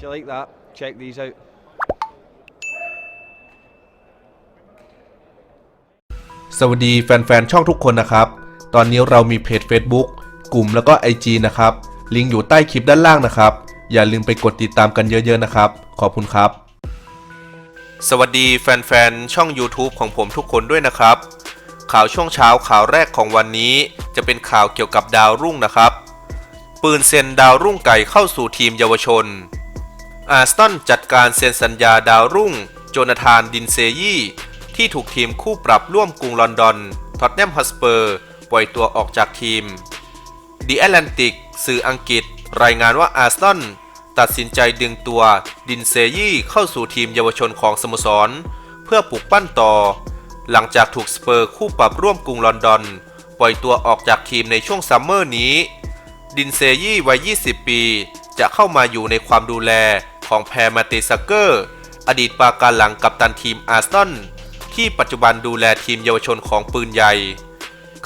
If you like that, check these out. สวัสดีแฟนๆ ช่องทุกคนนะครับ ตอนนี้เรามีเพจ Facebook กลุ่มแล้วก็ IG นะครับ ลิงก์อยู่ใต้คลิปด้านล่างนะครับ อย่าลืมไปกดติดตามกันเยอะๆนะครับ ขอบคุณครับ สวัสดีแฟนๆ ช่อง YouTube ของผมทุกคนด้วยนะครับ ข่าวช่วงเช้าข่าวแรกของวันนี้ จะเป็นข่าวเกี่ยวกับดาวรุ่งนะครับ ปืนเซ็นดาวรุ่งไก่เข้าสู่ทีมเยาวชน อาร์สตันจัดการเซ็นสัญญาดาวรุ่ง โจนาธานดินเซยี่ที่ถูกทีมคู่ปรับร่วมกรุงลอนดอน ท็อตแนมฮัสเปอร์ ปล่อยตัวออกจากทีม The Atlantic สื่ออังกฤษ รายงานว่าอาร์สตันตัดสินใจดึงตัวดินเซยี่เข้าสู่ทีมเยาวชนของสโมสร เพื่อปลูกปั้นต่อ หลังจากถูกสเปอร์คู่ปรับร่วมกรุงลอนดอน ปล่อยตัวออกจากทีมในช่วงซัมเมอร์นี้ ดินเซยี่วัย 20 ปี จะเข้ามาอยู่ในความดูแล ของแพรมาเตซักเกอร์ อดีตปราการหลังกัปตันทีมอาร์สตันที่ปัจจุบันดูแลทีมเยาวชนของปืนใหญ่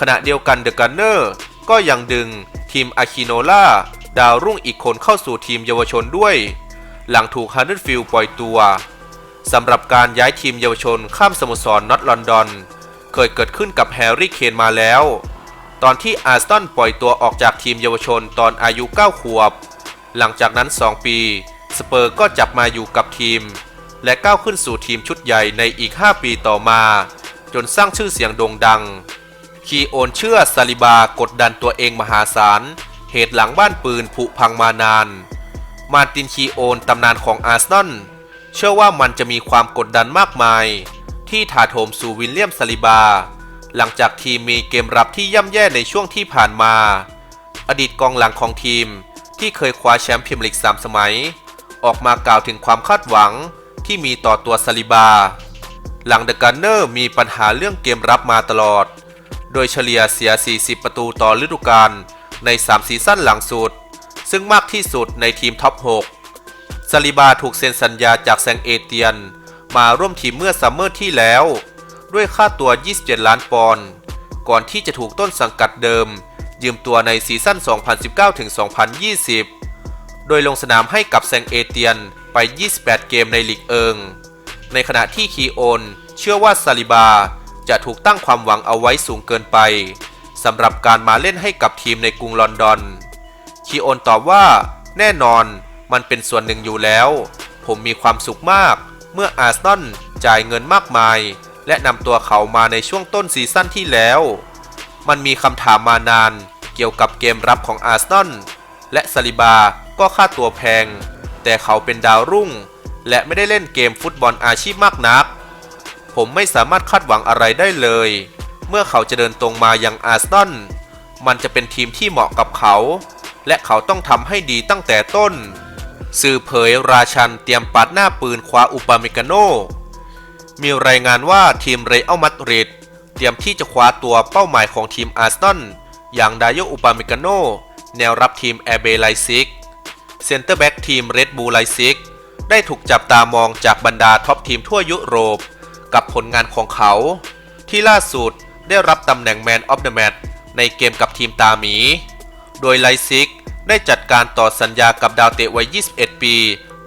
ขณะเดียวกันเดอะกันเนอร์ก็ยังดึงทีมอาคิโนล่าดาวรุ่งอีกคนเข้าสู่ทีมเยาวชนด้วย หลังถูกฮันเดอร์ฟิลปล่อยตัวสำหรับการย้ายทีมเยาวชนข้ามสโมสรนอตลอนดอน เคยเกิดขึ้นกับแฮร์รี่เคนมาแล้ว ตอนที่อาร์สตันปล่อยตัวออกจากทีมเยาวชนตอนอายุ 9 ขวบ หลังจากนั้น 2 ปี สเปอร์ก็จับมาอยู่กับทีม และก้าวขึ้นสู่ทีมชุดใหญ่ในอีก 5 ปีต่อมา จนสร้างชื่อเสียงโด่งดัง คีโอนเชื่อซาลิบากดดันตัวเองมหาศาล เหตุหลังบ้านปืนผุพังมานาน มาร์ตินคีโอนตำนานของอาร์เซนอลเชื่อว่ามันจะมีความกดดันมากมาย ที่ถาโถมสู่วิลเลียมซาลิบา หลังจากทีมมีเกมรับที่ย่ำแย่ในช่วงที่ผ่านมา อดีตกองหลังของทีมที่เคยคว้าแชมป์พรีเมียร์ลีก3สมัย ออกมากล่าวถึงความคาดหวังที่มีต่อตัวซาลิบา หลังเดอะกันเนอร์มีปัญหาเรื่องเกมรับมาตลอด โดยเฉลี่ยเสีย 40 ประตูต่อฤดูกาลใน 3 ซีซั่นหลังสุด ซึ่งมากที่สุดในทีมท็อป 6 ซาลิบาถูกเซ็นสัญญาจากแซงเอเตียน มาร่วมทีมเมื่อซัมเมอร์ที่แล้ว ด้วยค่าตัว 27 ล้านปอนด์ ก่อนที่จะถูกต้นสังกัดเดิม ยืมตัวในซีซั่น2019-2020 โดยลงสนามให้กับแซงเอเตียนไป 28 เกมในลีกเอิง ในขณะที่คีโอน เชื่อว่าซาลิบาจะถูกตั้งความหวังเอาไว้สูงเกินไปสำหรับการมาเล่นให้กับทีมในกรุงลอนดอน คีโอนตอบว่า แน่นอนมันเป็นส่วนหนึ่งอยู่แล้ว ผมมีความสุขมาก เมื่ออาร์ซนอลจ่ายเงินมากมาย และนำตัวเขามาในช่วงต้นซีซั่นที่แล้ว มันมีคำถามมานานเกี่ยวกับเกมรับของอาร์ซนอลและซาลิบา ก็ค่าตัวแพง แต่เขาเป็นดาวรุ่ง และไม่ได้เล่นเกมฟุตบอลอาชีพมากนัก ผมไม่สามารถคาดหวังอะไรได้เลย เมื่อเขาจะเดินตรงมายังอาร์ซนอลมันจะเป็นทีมที่เหมาะกับเขา และเขาต้องทำให้ดีตั้งแต่ต้น สื่อเผยราชันเตรียมปัดหน้าปืนคว้าอุปาเมกาโน มีรายงานว่าทีมเรอัลมาดริดเตรียมที่จะคว้าตัวเป้าหมายของทีมอาร์ซนอลอย่างดายโยอุปาเมกาโน แนวรับทีมแอร์เบไลซิก เซนเตอร์แบ็กทีมเรดบูลไลซิกได้ถูกจับตามองจากบรรดาท็อปทีมทั่วยุโรป กับผลงานของเขา ที่ล่าสุดได้รับตำแหน่งแมนออฟเดอะแมตช์ในเกมกับทีมตาหมี โดยไลซิกได้จัดการต่อสัญญากับดาวเตะวัย 21 ปี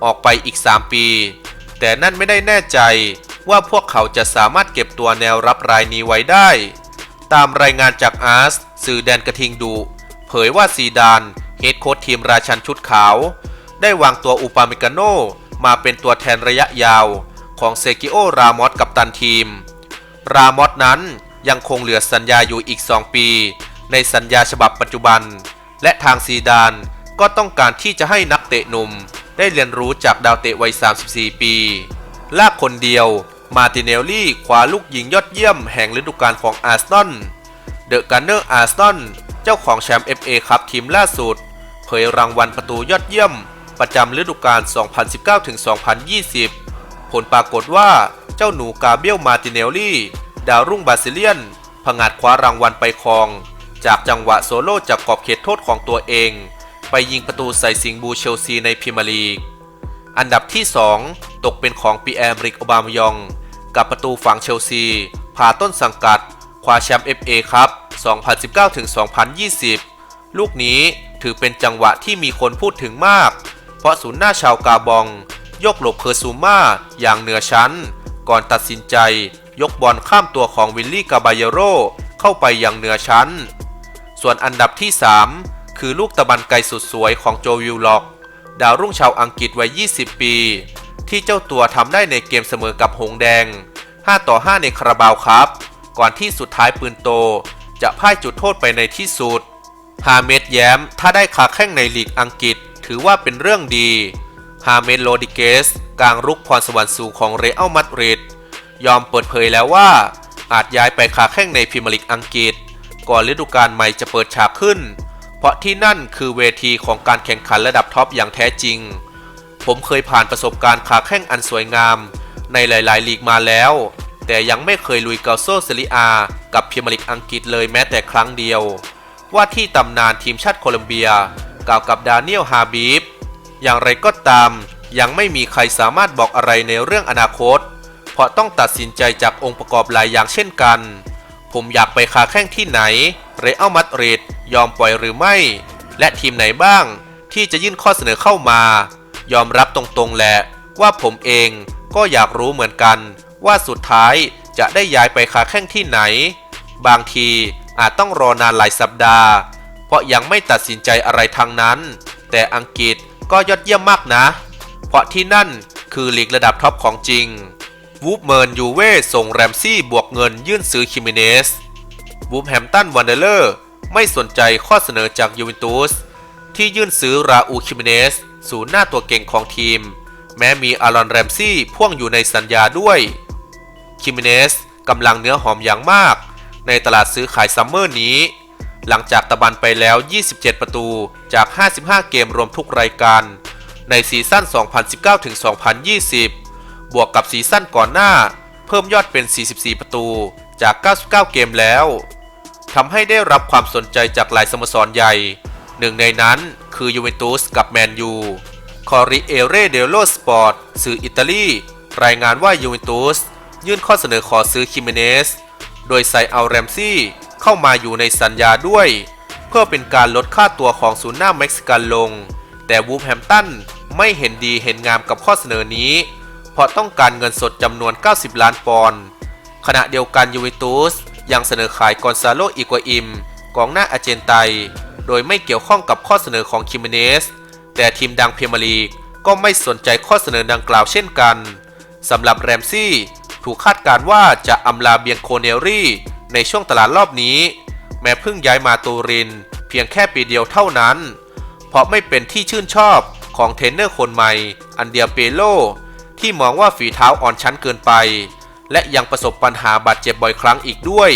ออกไปอีก 3 ปี แต่นั่นไม่ได้แน่ใจว่าพวกเขาจะสามารถเก็บตัวแนวรับรายนี้ไว้ได้ ตามรายงานจากอาร์สสื่อแดนกระทิงดุเผยว่าซีดาน เฮดโค้ชทีมราชันชุดขาว ได้วางตัวอุปาเมกาโนมาเป็นตัวแทนระยะยาวของเซกิโอ รามอสกับตันทีม รามอสนั้นยังคงเหลือสัญญาอยู่อีก 2 ปี ในสัญญาฉบับปัจจุบัน และทางซีดานก็ต้องการที่จะให้นักเตะหนุ่ม ได้เรียนรู้จากดาวเตะวัย 34 ปี ลากคนเดียวมาติเนลลี่คว้าลูกยิงยอดเยี่ยมแห่งฤดูกาลของอาร์ซนอลเดอะกันเนอร์อาร์ซนอลเจ้าของแชมป์ FA คัพทีมล่าสุด เผยรางวัลประตูยอดเยี่ยม ประจำฤดูกาล 2019-2020 ผลปรากฏว่าเจ้าหนูกาเบียลมาติเนลลี่ ดาวรุ่งบาซิเลียนผงาดคว้ารางวัลไปครอง จากจังหวะโซโล่จากขอบเขตโทษของตัวเอง ไปยิงประตูใส่สิงห์บูเชลซีในพรีเมียร์ลีก อันดับที่ 2 ตกเป็นของปีแอมริกอบามยอง กับประตูฝังเชลซีพาต้นสังกัด คว้าแชมป์ FA ครับ 2019-2020 ลูกนี้ ถือเป็นจังหวะที่มีคนพูดถึงมาก เพราะศูนย์หน้าชาวกาบอง ยกหลบเคอร์ซูมาอย่างเหนือชั้น ก่อนตัดสินใจยกบอลข้ามตัวของวิลลี่กาบายโรเข้าไปอย่างเหนือชั้น ส่วนอันดับที่ 3 คือลูกตะบันไกลสุดสวยของโจวิลล็อก ดาวรุ่งชาวอังกฤษวัย 20 ปี ที่เจ้าตัวทำได้ในเกมเสมอกับหงแดง 5 ต่อ 5 ในคาราบาวครับ ก่อนที่สุดท้ายปืนโต จะพ่ายจุดโทษไปในที่สุด ฮาเมดแย้ม ถ้าได้ขาแข้งในลีกอังกฤษ ถือว่าเป็นเรื่องดี ฮาเมดโลดิเกสกลางรุกพรสวรรค์สูงของเรอัลมาดริดยอมเปิดเผยแล้วว่า อาจย้ายไปขาแข้งในพรีเมียร์ลีกอังกฤษ ก่อนฤดูกาลใหม่จะเปิดฉากขึ้น เพราะที่นั่นคือเวทีของการแข่งขันระดับท็อปอย่างแท้จริง ผมเคยผ่านประสบการณ์ขาแข้งอันสวยงาม ในหลาย ๆ ลีกมาแล้ว แต่ยังไม่เคยลุยเกาโซเซริอา กับพรีเมียร์ลีกอังกฤษเลยแม้แต่ครั้งเดียว ว่าที่ตำนานทีมชาติโคลอมเบียกล่าวกับดานิเอลฮาบีฟอย่างไรก็ตาม ยังไม่มีใครสามารถบอกอะไรในเรื่องอนาคต เพราะต้องตัดสินใจจากองค์ประกอบหลายอย่างเช่นกัน ผมอยากไปคาแข้งที่ไหนเรอัลมาดริดยอมปล่อยหรือไม่ และทีมไหนบ้าง ที่จะยื่นข้อเสนอเข้ามา ยอมรับตรงๆแหละว่าผมเองก็อยากรู้เหมือนกัน ว่าสุดท้ายจะได้ย้ายไปคาแข้งที่ไหน บางที อาจต้องรอนานหลายสัปดาห์ เพราะยังไม่ตัดสินใจอะไรทางนั้น แต่อังกฤษก็ยอดเยี่ยมมากนะ เพราะที่นั่นคือลีกระดับท็อปของจริง วูฟเมิร์นยูเว่ส่งแรมซี่บวกเงินยื่นซื้อคิมิเนส วูฟแฮมตันวันเดอร์ไม่สนใจข้อเสนอจากยูเวนตุสที่ยื่นซื้อราอูคิมิเนสศูนย์หน้าตัวเก่งของทีม แม้มีอารอนแรมซี่พ่วงอยู่ในสัญญาด้วย คิมิเนสกำลังเนื้อหอมอย่างมาก ในตลาดซื้อขายซัมเมอร์นี้ หลังจากตะบันไปแล้ว 27 ประตูจาก 55 เกมรวมทุกรายการ ในซีซั่น 2019-2020 บวกกับซีซั่นก่อนหน้า เพิ่มยอดเป็น 44 ประตูจาก 99 เกมแล้วทำให้ได้รับความสนใจจากหลายสโมสรใหญ่ หนึ่งในนั้นคือยูเวนตุสกับแมนยู คอริเอเรเดโลสปอร์ตสื่ออิตาลี รายงานว่ายูเวนตุสยื่นข้อเสนอขอซื้อคิเมเนส โดยใส่เอาแรมซี่เข้ามาอยู่ในสัญญาด้วย เพื่อเป็นการลดค่าตัวของศูนย์หน้าเม็กซิกันลง แต่วูฟแฮมตันไม่เห็นดีเห็นงามกับข้อเสนอนี้ เพราะต้องการเงินสดจำนวน 90 ล้านปอนด์ขณะเดียวกันยูเวนตุสยังเสนอขายกอนซาโลอิกัวอิมกองหน้าอาเจนไต โดยไม่เกี่ยวข้องกับข้อเสนอของคิมเนส แต่ทีมดังเพรียร์ลีกก็ไม่สนใจข้อเสนอดังกล่าวเช่นกันสำหรับแรมซี่ ถูกคาดการณ์ว่าจะอำลาเบียงโคเนลรี่ในช่วงตลาดรอบนี้ แม้เพิ่งย้ายมาตูริน เพียงแค่ปีเดียวเท่านั้น เพราะไม่เป็นที่ชื่นชอบของเทรนเนอร์คนใหม่ อันเดียเปโล ที่มองว่าฝีเท้าอ่อนชั้นเกินไป และยังประสบปัญหาบาดเจ็บบ่อยครั้งอีกด้วย